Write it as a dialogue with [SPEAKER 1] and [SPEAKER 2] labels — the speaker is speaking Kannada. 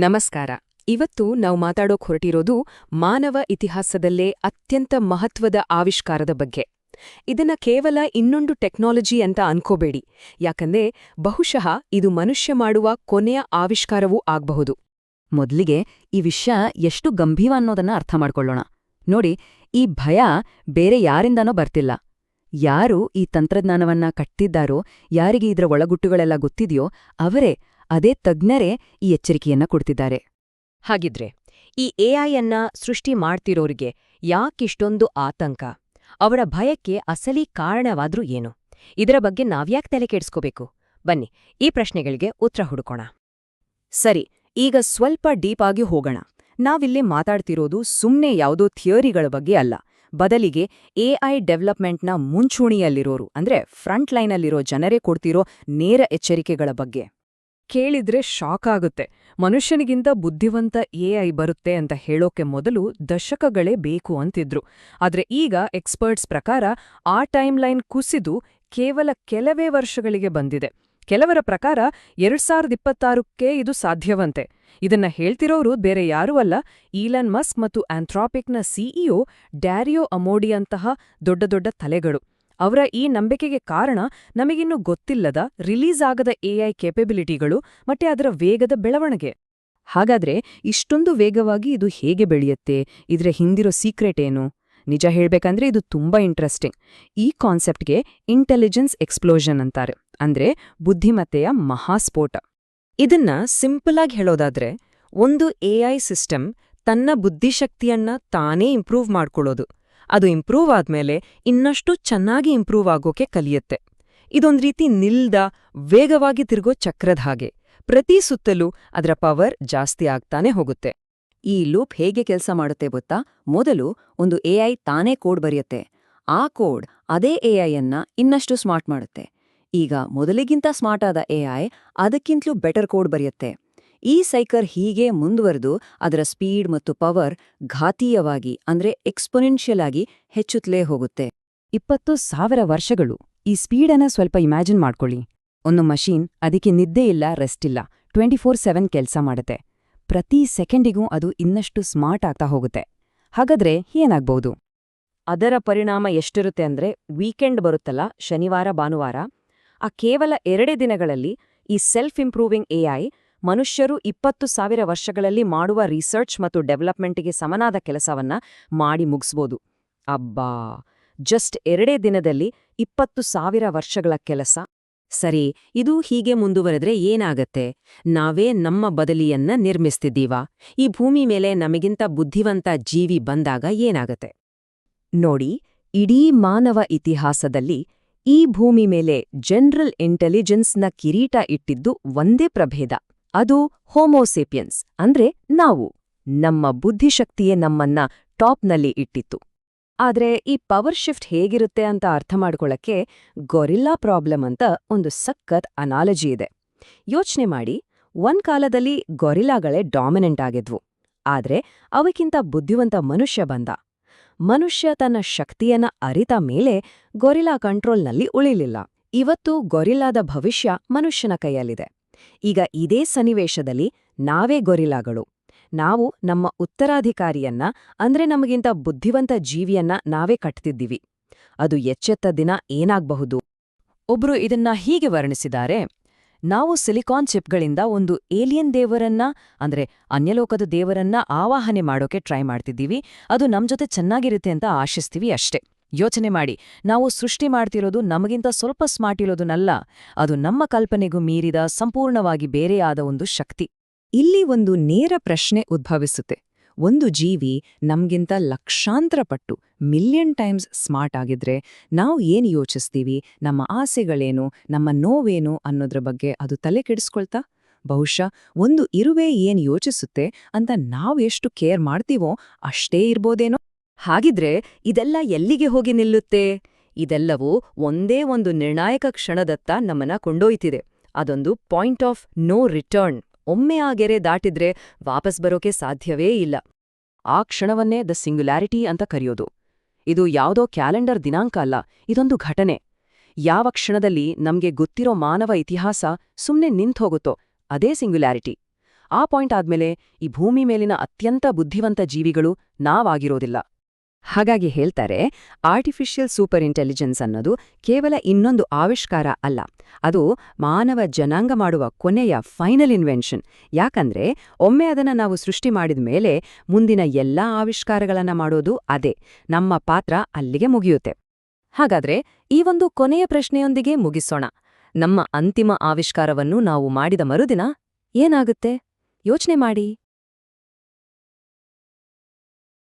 [SPEAKER 1] ನಮಸ್ಕಾರ. ಇವತ್ತು ನಾವು ಮಾತಾಡೋಕ್ ಹೊರಟಿರೋದು ಮಾನವ ಇತಿಹಾಸದಲ್ಲೇ ಅತ್ಯಂತ ಮಹತ್ವದ ಆವಿಷ್ಕಾರದ ಬಗ್ಗೆ. ಇದನ್ನ ಕೇವಲ ಇನ್ನೊಂದು ಟೆಕ್ನಾಲಜಿ ಅಂತ ಅನ್ಕೋಬೇಡಿ. ಯಾಕಂದ್ರೆ ಬಹುಶಃ ಇದು ಮನುಷ್ಯ ಮಾಡುವ ಕೊನೆಯ ಆವಿಷ್ಕಾರವೂ ಆಗ್ಬಹುದು.
[SPEAKER 2] ಮೊದಲಿಗೆ ಈ ವಿಷಯ ಎಷ್ಟು ಗಂಭೀರ ಅನ್ನೋದನ್ನ ಅರ್ಥ ಮಾಡ್ಕೊಳ್ಳೋಣ. ನೋಡಿ, ಈ ಭಯ ಬೇರೆ ಯಾರಿಂದನೋ ಬರ್ತಿಲ್ಲ. ಯಾರು ಈ ತಂತ್ರಜ್ಞಾನವನ್ನ ಕಟ್ಟಿದ್ದಾರೋ, ಯಾರಿಗೆ ಇದರ ಒಳಗುಟ್ಟುಗಳೆಲ್ಲ ಗೊತ್ತಿದೆಯೋ, ಅವರೇ ಅದೇ ತಜ್ಞರೇ ಈ ಎಚ್ಚರಿಕೆಯನ್ನ ಕೊಡ್ತಿದ್ದಾರೆ.
[SPEAKER 3] ಹಾಗಿದ್ರೆ, ಈ ಎಐ ಅನ್ನ ಸೃಷ್ಟಿ ಮಾಡ್ತಿರೋರಿಗೆ ಯಾಕಿಷ್ಟೊಂದು ಆತಂಕ? ಅವರ ಭಯಕ್ಕೆ ಅಸಲಿ ಕಾರಣವಾದ್ರೂ ಏನು? ಇದರ ಬಗ್ಗೆ ನಾವ್ಯಾಕೆ ತಲೆ ಕೆಡಿಸ್ಕೋಬೇಕು? ಬನ್ನಿ, ಈ ಪ್ರಶ್ನೆಗಳಿಗೆ ಉತ್ತರ ಹುಡುಕೋಣ.
[SPEAKER 2] ಸರಿ, ಈಗ ಸ್ವಲ್ಪ ಡೀಪ್ ಆಗಿ ಹೋಗೋಣ. ನಾವಿಲ್ಲಿ ಮಾತಾಡ್ತಿರೋದು ಸುಮ್ನೆ ಯಾವುದೋ ಥಿಯರಿಗಳ ಬಗ್ಗೆ ಅಲ್ಲ. ಬದಲಿಗೆ ಎಐ ಡೆವಲಪ್ಮೆಂಟ್ನ ಮುಂಚೂಣಿಯಲ್ಲಿರೋರು, ಅಂದ್ರೆ ಫ್ರಂಟ್ ಲೈನಲ್ಲಿರೋ ಜನರೇ ಕೊಡ್ತಿರೋ ನೇರ ಎಚ್ಚರಿಕೆಗಳ ಬಗ್ಗೆ.
[SPEAKER 1] ಕೇಳಿದ್ರೆ ಶಾಕ್ ಆಗುತ್ತೆ. ಮನುಷ್ಯನಿಗಿಂತ ಬುದ್ಧಿವಂತ ಎಐ ಬರುತ್ತೆ ಅಂತ ಹೇಳೋಕೆ ಮೊದಲು ದಶಕಗಳೇ ಬೇಕು ಅಂತಿದ್ರು. ಆದ್ರೆ ಈಗ ಎಕ್ಸ್ಪರ್ಟ್ಸ್ ಪ್ರಕಾರ ಆ ಟೈಮ್ಲೈನ್ ಕುಸಿದು ಕೇವಲ ಕೆಲವೇ ವರ್ಷಗಳಿಗೆ ಬಂದಿದೆ. ಕೆಲವರ ಪ್ರಕಾರ ಎರಡ್ ಸಾವಿರದ ಇಪ್ಪತ್ತಾರಕ್ಕೆ ಇದು ಸಾಧ್ಯವಂತೆ. ಇದನ್ನ ಹೇಳ್ತಿರೋರು ಬೇರೆ ಯಾರೂ ಅಲ್ಲ. ಈಲನ್ ಮಸ್ಕ್ ಮತ್ತು ಆಂಥ್ರಾಪಿಕ್ನ ಸಿಇಒ ಡ್ಯಾರಿಯೋ ಅಮೋಡಿಯಂತಹ ದೊಡ್ಡ ದೊಡ್ಡ ತಲೆಗಳು. ಅವರ ಈ ನಂಬಿಕೆಗೆ ಕಾರಣ ನಮಗಿನ್ನೂ ಗೊತ್ತಿಲ್ಲದ ರಿಲೀಸ್ ಆಗದ ಎಐ ಕೇಪಬಿಲಿಟಿಗಳು ಮತ್ತೆ ಅದರ ವೇಗದ ಬೆಳವಣಿಗೆ.
[SPEAKER 2] ಹಾಗಾದ್ರೆ ಇಷ್ಟೊಂದು ವೇಗವಾಗಿ ಇದು ಹೇಗೆ ಬೆಳೆಯುತ್ತೆ? ಇದರ ಹಿಂದಿರೋ ಸೀಕ್ರೆಟ್ ಏನು? ನಿಜ ಹೇಳ್ಬೇಕಂದ್ರೆ ಇದು ತುಂಬಾ ಇಂಟ್ರೆಸ್ಟಿಂಗ್ ಈ ಕಾನ್ಸೆಪ್ಟ್ಗೆ ಇಂಟೆಲಿಜೆನ್ಸ್ ಎಕ್ಸ್ಪ್ಲೋಷನ್ ಅಂತಾರೆ. ಅಂದ್ರೆ ಬುದ್ಧಿಮತ್ತೆಯ ಮಹಾಸ್ಫೋಟ.
[SPEAKER 3] ಇದನ್ನ ಸಿಂಪಲ್ ಆಗಿ ಹೇಳೋದಾದ್ರೆ, ಒಂದು ಎಐ ಸಿಸ್ಟಮ್ ತನ್ನ ಬುದ್ಧಿಶಕ್ತಿಯನ್ನ ತಾನೇ ಇಂಪ್ರೂವ್ ಮಾಡ್ಕೊಳ್ಳೋದು. ಅದು ಇಂಪ್ರೂವ್ ಆದ್ಮೇಲೆ ಇನ್ನಷ್ಟು ಚೆನ್ನಾಗಿ ಇಂಪ್ರೂವ್ ಆಗೋಕೆ ಕಲಿಯುತ್ತೆ. ಇದೊಂದ್ ರೀತಿ ನಿಲ್ದ, ವೇಗವಾಗಿ ತಿರುಗೋ ಚಕ್ರದ ಹಾಗೆ. ಪ್ರತಿ ಸುತ್ತಲೂ ಅದರ ಪವರ್ ಜಾಸ್ತಿ ಆಗ್ತಾನೆ ಹೋಗುತ್ತೆ.
[SPEAKER 2] ಈ ಲೂಪ್ ಹೇಗೆ ಕೆಲಸ ಮಾಡುತ್ತೆ ಗೊತ್ತಾ? ಮೊದಲು ಒಂದು ಎಐ ತಾನೇ ಕೋಡ್ ಬರೆಯುತ್ತೆ. ಆ ಕೋಡ್ ಅದೇ ಎಐಯನ್ನ ಇನ್ನಷ್ಟು ಸ್ಮಾರ್ಟ್ ಮಾಡುತ್ತೆ. ಈಗ ಮೊದಲಿಗಿಂತ ಸ್ಮಾರ್ಟ್ ಆದ ಎಐ ಅದಕ್ಕಿಂತಲೂ ಬೆಟರ್ ಕೋಡ್ ಬರೆಯುತ್ತೆ. ಈ ಸೈಕರ್ ಹೀಗೆ ಮುಂದುವರೆದು ಅದರ ಸ್ಪೀಡ್ ಮತ್ತು ಪವರ್ ಘಾತೀಯವಾಗಿ, ಅಂದ್ರೆ ಎಕ್ಸ್ಪೊನೆನ್ಷಿಯಲ್ ಆಗಿ ಹೆಚ್ಚುತ್ತಲೇ ಹೋಗುತ್ತೆ. ಇಪ್ಪತ್ತು ಸಾವಿರ ವರ್ಷಗಳು. ಈ ಸ್ಪೀಡನ್ನ ಸ್ವಲ್ಪ ಇಮ್ಯಾಜಿನ್ ಮಾಡ್ಕೊಳ್ಳಿ. ಒಂದು ಮಷೀನ್ ಅದಕ್ಕೆ ನಿದ್ದೆ ಇಲ್ಲ, ರೆಸ್ಟ್ ಇಲ್ಲ ಟ್ವೆಂಟಿ ಫೋರ್ ಸೆವೆನ್ ಕೆಲಸ ಮಾಡುತ್ತೆ. ಪ್ರತಿ ಸೆಕೆಂಡಿಗೂ ಅದು ಇನ್ನಷ್ಟು ಸ್ಮಾರ್ಟ್ ಆಗ್ತಾ ಹೋಗುತ್ತೆ. ಹಾಗಾದ್ರೆ ಏನಾಗ್ಬಹುದು
[SPEAKER 3] ಅದರ ಪರಿಣಾಮ ಎಷ್ಟಿರುತ್ತೆ ಅಂದ್ರೆ, ವೀಕೆಂಡ್ ಬರುತ್ತಲ್ಲ, ಶನಿವಾರ, ಭಾನುವಾರ. ಆ ಕೇವಲ ಎರಡೇ ದಿನಗಳಲ್ಲಿ ಈ ಸೆಲ್ಫ್ ಇಂಪ್ರೂವಿಂಗ್ ಎಐ ಮನುಷ್ಯರು ಇಪ್ಪತ್ತು ಸಾವಿರ ವರ್ಷಗಳಲ್ಲಿ ಮಾಡುವ ರಿಸರ್ಚ್ ಮತ್ತು ಡೆವಲಪ್ಮೆಂಟ್ಗೆ ಸಮನಾದ ಕೆಲಸವನ್ನ ಮಾಡಿ ಮುಗಿಸ್ಬೋದು. ಅಬ್ಬಾ! ಜಸ್ಟ್ ಎರಡೇ ದಿನದಲ್ಲಿ ಇಪ್ಪತ್ತು ಸಾವಿರ ವರ್ಷಗಳ ಕೆಲಸ. ಸರಿ, ಇದು ಹೀಗೆ ಮುಂದುವರೆದ್ರೆ ಏನಾಗತ್ತೆ? ನಾವೇ ನಮ್ಮ ಬದಲಿಯನ್ನ ನಿರ್ಮಿಸ್ತಿದ್ದೀವ? ಈ ಭೂಮಿ ಮೇಲೆ ನಮಗಿಂತ ಬುದ್ಧಿವಂತ ಜೀವಿ ಬಂದಾಗ ಏನಾಗತ್ತೆ? ನೋಡಿ, ಇಡೀ ಮಾನವ ಇತಿಹಾಸದಲ್ಲಿ ಈ ಭೂಮಿ ಮೇಲೆ ಜನರಲ್ ಇಂಟೆಲಿಜೆನ್ಸ್ನ ಕಿರೀಟ ಇಟ್ಟಿದ್ದು ಒಂದೇ ಪ್ರಭೇದ. ಅದು ಹೋಮೋಸೇಪಿಯನ್ಸ್ ಅಂದ್ರೆ ನಾವು. ನಮ್ಮ ಬುದ್ಧಿಶಕ್ತಿಯೇ ನಮ್ಮನ್ನ ಟಾಪ್ನಲ್ಲಿ ಇಟ್ಟಿತ್ತು. ಆದ್ರೆ ಈ ಪವರ್ ಶಿಫ್ಟ್ ಹೇಗಿರುತ್ತೆ ಅಂತ ಅರ್ಥ ಮಾಡ್ಕೊಳ್ಳಕ್ಕೆ ಗೊರಿಲ್ಲಾ ಪ್ರಾಬ್ಲಮ್ ಅಂತ ಒಂದು ಸಖತ್ ಅನಾಲಜಿ ಇದೆ. ಯೋಚನೆ ಮಾಡಿ, ಒಂದ್ ಕಾಲದಲ್ಲಿ ಗೊರಿಲ್ಲಾಗಳೇ ಡಾಮಿನೆಂಟ್ ಆಗಿದ್ವು. ಆದ್ರೆ ಅವಕ್ಕಿಂತ ಬುದ್ಧಿವಂತ ಮನುಷ್ಯ ಬಂದ. ಮನುಷ್ಯ ತನ್ನ ಶಕ್ತಿಯನ್ನ ಅರಿತ ಮೇಲೆ ಗೊರಿಲಾ ಕಂಟ್ರೋಲ್ನಲ್ಲಿ ಉಳಿಲಿಲ್ಲ. ಇವತ್ತು ಗೊರಿಲ್ಲಾದ ಭವಿಷ್ಯ ಮನುಷ್ಯನ ಕೈಯಲ್ಲಿದೆ. ಈಗ ಇದೇ ಸನ್ನಿವೇಶದಲ್ಲಿ ನಾವೇ ಗೊರಿಲಾಗಳು ನಾವು ನಮ್ಮ ಉತ್ತರಾಧಿಕಾರಿಯನ್ನ, ಅಂದ್ರೆ ನಮಗಿಂತ ಬುದ್ಧಿವಂತ ಜೀವಿಯನ್ನ ನಾವೇ ಕಟ್ತಿದ್ದೀವಿ. ಅದು ಎಚ್ಚೆತ್ತ ದಿನ ಏನಾಗಬಹುದು? ಒಬ್ರು ಇದನ್ನ ಹೀಗೆ ವರ್ಣಿಸಿದ್ದಾರೆ, ನಾವು ಸಿಲಿಕಾನ್ ಚಿಪ್ಗಳಿಂದ ಒಂದು ಏಲಿಯನ್ ದೇವರನ್ನ, ಅಂದ್ರೆ ಅನ್ಯಲೋಕದ ದೇವರನ್ನ ಆವಾಹನೆ ಮಾಡೋಕೆ ಟ್ರೈ ಮಾಡ್ತಿದ್ದೀವಿ. ಅದು ನಮ್ಮ ಜೊತೆ ಚೆನ್ನಾಗಿರುತ್ತೆ ಅಂತ ಆಶಿಸ್ತೀವಿ ಅಷ್ಟೇ. ಯೋಚನೆ ಮಾಡಿ. ನಾವು ಸೃಷ್ಟಿ ಮಾಡ್ತಿರೋದು ನಮಗಿಂತ ಸ್ವಲ್ಪ ಸ್ಮಾರ್ಟ್ ಇರೋದನ್ನಲ್ಲ. ಅದು ನಮ್ಮ ಕಲ್ಪನೆಗೂ ಮೀರಿದ ಸಂಪೂರ್ಣವಾಗಿ ಬೇರೆಯಾದ ಒಂದು ಶಕ್ತಿ. ಇಲ್ಲಿ ಒಂದು ನೇರ ಪ್ರಶ್ನೆ ಉದ್ಭವಿಸುತ್ತೆ. ಒಂದು ಜೀವಿ ನಮ್ಗಿಂತ ಲಕ್ಷಾಂತರ ಪಟ್ಟು ಮಿಲಿಯನ್ ಟೈಮ್ಸ್ ಸ್ಮಾರ್ಟ್ ಆಗಿದ್ರೆ ನಾವು ಏನು ಯೋಚಿಸ್ತೀವಿ? ನಮ್ಮ ಆಸೆಗಳೇನು? ನಮ್ಮ ನೋವೇನು? ಅನ್ನೋದ್ರ ಬಗ್ಗೆ ಅದು ತಲೆ ಕೆಡಿಸ್ಕೊಳ್ತಾ? ಬಹುಶಃ ಒಂದು ಇರುವೆ ಏನು ಯೋಚಿಸುತ್ತೆ ಅಂತ ನಾವು ಎಷ್ಟು ಕೇರ್ ಮಾಡ್ತೀವೋ ಅಷ್ಟೇ ಇರ್ಬೋದೇನೋ? ಹಾಗಿದ್ರೆ ಇದೆಲ್ಲ ಎಲ್ಲಿಗೆ ಹೋಗಿ ನಿಲ್ಲುತ್ತೆ? ಇದೆಲ್ಲವೂ ಒಂದೇ ಒಂದು ನಿರ್ಣಾಯಕ ಕ್ಷಣದತ್ತ ನಮ್ಮನ್ನ ಕೊಂಡೊಯ್ತಿದೆ. ಅದೊಂದು ಪಾಯಿಂಟ್ ಆಫ್ ನೋ ರಿಟರ್ನ್. ಒಮ್ಮೆ ಆ ಗೆರೆ ದಾಟಿದ್ರೆ ವಾಪಸ್ ಬರೋಕೆ ಸಾಧ್ಯವೇ ಇಲ್ಲ. ಆ ಕ್ಷಣವನ್ನೇ ದ ಸಿಂಗ್ಯುಲಾರಿಟಿ ಅಂತ ಕರೆಯೋದು. ಇದು ಯಾವುದೋ ಕ್ಯಾಲೆಂಡರ್ ದಿನಾಂಕ ಅಲ್ಲ, ಇದೊಂದು ಘಟನೆ. ಯಾವ ಕ್ಷಣದಲ್ಲಿ ನಮ್ಗೆ ಗೊತ್ತಿರೋ ಮಾನವ ಇತಿಹಾಸ ಸುಮ್ನೆ ನಿಂತ್ಹೋಗುತ್ತೋ ಅದೇ ಸಿಂಗ್ಯುಲಾರಿಟಿ. ಆ ಪಾಯಿಂಟ್ ಆದ್ಮೇಲೆ ಈ ಭೂಮಿ ಮೇಲಿನ ಅತ್ಯಂತ ಬುದ್ಧಿವಂತ ಜೀವಿಗಳು ನಾವಾಗಿರೋದಿಲ್ಲ. ಹಾಗಾಗಿ ಹೇಳ್ತಾರೆ ಆರ್ಟಿಫಿಷಿಯಲ್ ಸೂಪರ್ ಇಂಟೆಲಿಜೆನ್ಸ್ ಅನ್ನೋದು ಕೇವಲ ಇನ್ನೊಂದು ಆವಿಷ್ಕಾರ ಅಲ್ಲ. ಅದು ಮಾನವ ಜನಾಂಗ ಮಾಡುವ ಕೊನೆಯ ಫೈನಲ್ ಇನ್ವೆನ್ಷನ್ ಯಾಕಂದ್ರೆ, ಒಮ್ಮೆ ಅದನ್ನ ನಾವು ಸೃಷ್ಟಿ ಮಾಡಿದ ಮೇಲೆ ಮುಂದಿನ ಎಲ್ಲಾ ಆವಿಷ್ಕಾರಗಳನ್ನ ಮಾಡೋದು ಅದೇ. ನಮ್ಮ ಪಾತ್ರ ಅಲ್ಲಿಗೆ ಮುಗಿಯುತ್ತೆ. ಹಾಗಾದ್ರೆ, ಈ ಒಂದು ಕೊನೆಯ ಪ್ರಶ್ನೆಯೊಂದಿಗೆ ಮುಗಿಸೋಣ. ನಮ್ಮ ಅಂತಿಮ ಆವಿಷ್ಕಾರವನ್ನು ನಾವು ಮಾಡಿದ ಮರುದಿನ ಏನಾಗುತ್ತೆ? ಯೋಚನೆ ಮಾಡಿ.